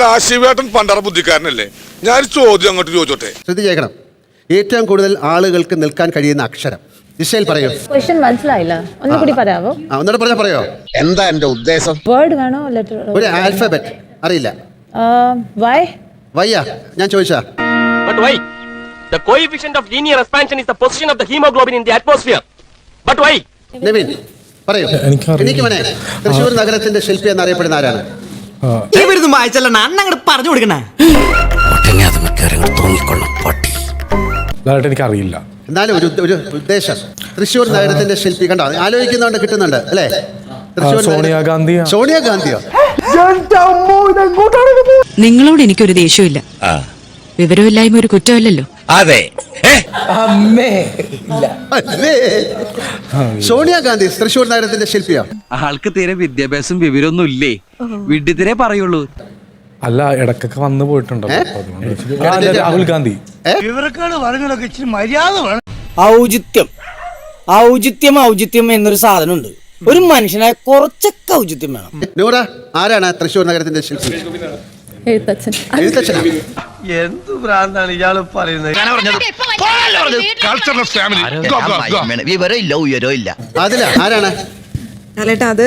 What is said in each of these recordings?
അല്ല ആ ശിവേട്ടൻ പണ്ടറ ബുദ്ധിക്കാരനല്ലേ? ഞാൻ ചോദ്യം അങ്ങോട്ട് ചോദിച്ചോട്ടെ? ശ്രദ്ധ കേൾക്കണം. ഏറ്റവും കൂടുതൽ ആളുകൾക്ക് നിൽക്കാൻ കഴിയുന്ന അക്ഷരം. ദിശയിൽ പറയൂ. ക്വസ്റ്റ്യൻ മനസ്സിലായില്ല. ഒന്നുകൂടി പറയാവോ? ആ ഒന്നുകൂടെ പറഞ്ഞാൽ പറയോ? എന്താ എന്റെ ഉദ്ദേശം? വേർഡ് വേണോ? ലെറ്റർ ഒരു ആൽഫബറ്റ് അറിയില്ല. വൈ വയ്യ ഞാൻ ചോദിച്ചാ? But why? The coefficient of linear expansion is the position of the hemoglobin in the atmosphere. But why? Naveen പറയൂ. എനിക്ക് മനെ തൃശ്ശൂർ നഗരത്തിന്റെ ശില്പി എന്നറിയപ്പെടുന്ന ആരാണ്? ഇവരുന്ന് വായിച്ചല്ല അണ്ണ അങ്ങോട്ട് പറഞ്ഞു കൊടുക്കണേ. അറിയില്ല എനിക്കറിയില്ല. എന്നാലും ഒരു ഒരു ഉദ്ദേശം. തൃശ്ശൂർ നഗരത്തിന്റെ ശില്പി കണ്ടോ? ആലോചിക്കുന്നുണ്ട് കിട്ടുന്നുണ്ട് അല്ലേ? തൃശ്ശൂർ. സോണിയാഗാന്ധിയോ നിങ്ങളോട് എനിക്കൊരു ദേഷ്യമില്ല വിവരമില്ലായ്മ ഒരു കുറ്റമല്ലല്ലോ. അതെ. അല്ലേ? സോണിയാഗാന്ധി തൃശൂർ നഗരത്തിന്റെ ശില്പിയാ. ആൾക്ക് തീരെ വിദ്യാഭ്യാസം വിവരമൊന്നും ഇല്ലേ? വിഡ്ഢിത്തിരെ പറയുള്ളൂ. അല്ല ഇടക്കൊക്കെ വന്നു പോയിട്ടുണ്ടോ? ഏ? പറഞ്ഞതൊക്കെ ഇച്ചിരി മര്യാദ വേണം. ഔചിത്യം. ഔചിത്യം ഔചിത്യം എന്നൊരു സാധനമുണ്ട്. ഒരു മനുഷ്യനെ കുറച്ചൊക്കെ ഔചിത്യം വേണം. നൂറ ആരാണ് തൃശൂർ നഗരത്തിന്റെ ശില്പി? എഴുത്തച്ഛൻ. എഴുത്തച്ഛനാ? എന്ത് ഭ്രാന്താണ് ഇയാൾ പറയുന്നത്? വിവരം ഇല്ല ഉയരോ ഇല്ല? അതില ആരാണ്? ലാലേട്ടാ അത്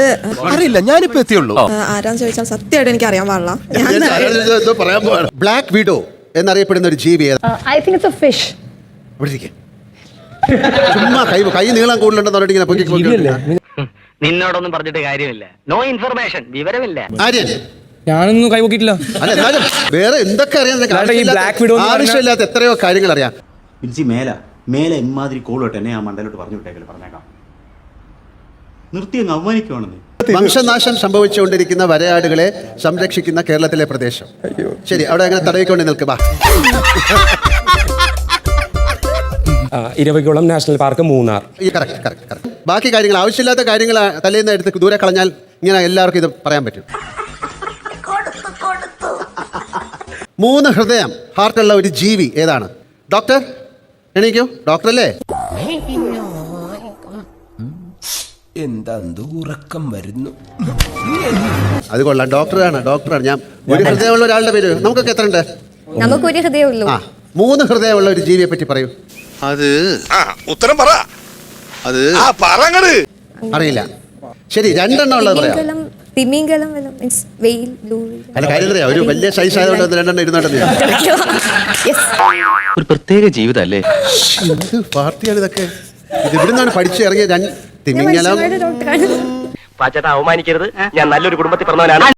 അറിയില്ല ഞാനിപ്പോ എത്തിയുള്ളൂ. ആരാന്ന് ചോദിച്ചാൽ സത്യമായിട്ട് എനിക്ക് അറിയാൻ പാടില്ല. ഞാൻ പറയാൻ പോവാണ്. ബ്ലാക്ക് വിഡോ എന്നറിയപ്പെടുന്ന ഒരു ജീവി I think it's a fish. ചുമ്മാ കൈ കൈ നീളം കൂടുതലുണ്ടെന്ന് പറഞ്ഞിട്ട് ഇങ്ങനെ. നിന്നോടൊന്നും പറഞ്ഞിട്ട് കാര്യമില്ല. നോ ഇൻഫർമേഷൻ വിവരമില്ല. ആര്യൻ ഞാനൊന്നും കൈപോക്കിട്ടില്ല അല്ല എന്നാലും വേറെ എന്തൊക്കെ അറിയാം നിനക്ക്? അല്ലാണ്ട് ഈ ആവശ്യമില്ലാത്ത- black widow എന്ന് പറഞ്ഞാ- ആവശ്യമില്ലാത്ത എത്രയോ കാര്യങ്ങൾ അറിയാം. വിളിച്ച് മേല മേലെ ഇമാതിരി കോളോട്ട് എന്നെ ആ മണ്ടലോട്ട് പറഞ്ഞു വിട്ടേക്കൽ പറഞ്ഞേക്കാം. നിർത്തി അങ്ങ് അവമാനിക്കുവാണെന്ന്. വംശനാശം സംഭവിച്ചുകൊണ്ടിരിക്കുന്ന വരയാടുകളെ സംരക്ഷിക്കുന്ന കേരളത്തിലെ പ്രദേശം. ശരി അവിടെ അങ്ങനെ തടവിക്കൊണ്ട് നിൽക്കുക ഇരവികുളം നാഷണൽ പാർക്ക് മൂന്നാർ. ഈ കറക്റ്റ് കറക്റ്റ് കറക്റ്റ് ബാക്കി കാര്യങ്ങൾ ആവശ്യമില്ലാത്ത കാര്യങ്ങൾ തലേന്ന് എടുത്ത് ദൂരെ കളഞ്ഞാൽ ഇങ്ങനെ എല്ലാവർക്കും ഇത് പറയാൻ പറ്റും. മൂന്ന് ഹൃദയം ഹാർട്ടുള്ള ഒരു ജീവി ഏതാണ്? ഡോക്ടർ എണീക്കോ? ഡോക്ടർ അല്ലേ? എന്താ ഉറക്കം വരുന്നു? അത് കൊള്ളാം ഡോക്ടറാണ് ഡോക്ടറാണ് ഞാൻ ഒരു ഹൃദയമുള്ള ഒരാളുടെ പേര് നമുക്കൊക്കെ എത്ര ഉണ്ട് ഹൃദയമുള്ളൂ ആ മൂന്ന് ഹൃദയമുള്ള ഒരു ജീവിയെ പറ്റി പറയൂ. അത് ആ ഉത്തരം പറ. അത് ആ പറങ്ങട് അറിയില്ല. ശരി രണ്ടെണ്ണം ഉള്ളത് പറയാം. തിമിംഗലം തിമിംഗലം മീൻസ് വെയിൽ ബ്ലൂ അല്ല കാര്യം അറിയാം? ഒരു വലിയ സൈസ് ആയതുകൊണ്ട് ഒന്ന് രണ്ടെണ്ണം ഇരുന്നോട്ടെന്ന് ഒരു പ്രത്യേക ജീവിതല്ലേ പാർട്ടിയാണ് ഇതൊക്കെ? ഇത് ഇവിടുന്നാണ് പഠിച്ചു ഇറങ്ങിയ ഞാൻ തിമിങ്ങലം പാച്ചേട്ടാ അവമാനിക്കരുത്. ഞാൻ നല്ലൊരു കുടുംബത്തിൽ പറഞ്ഞവനാണ്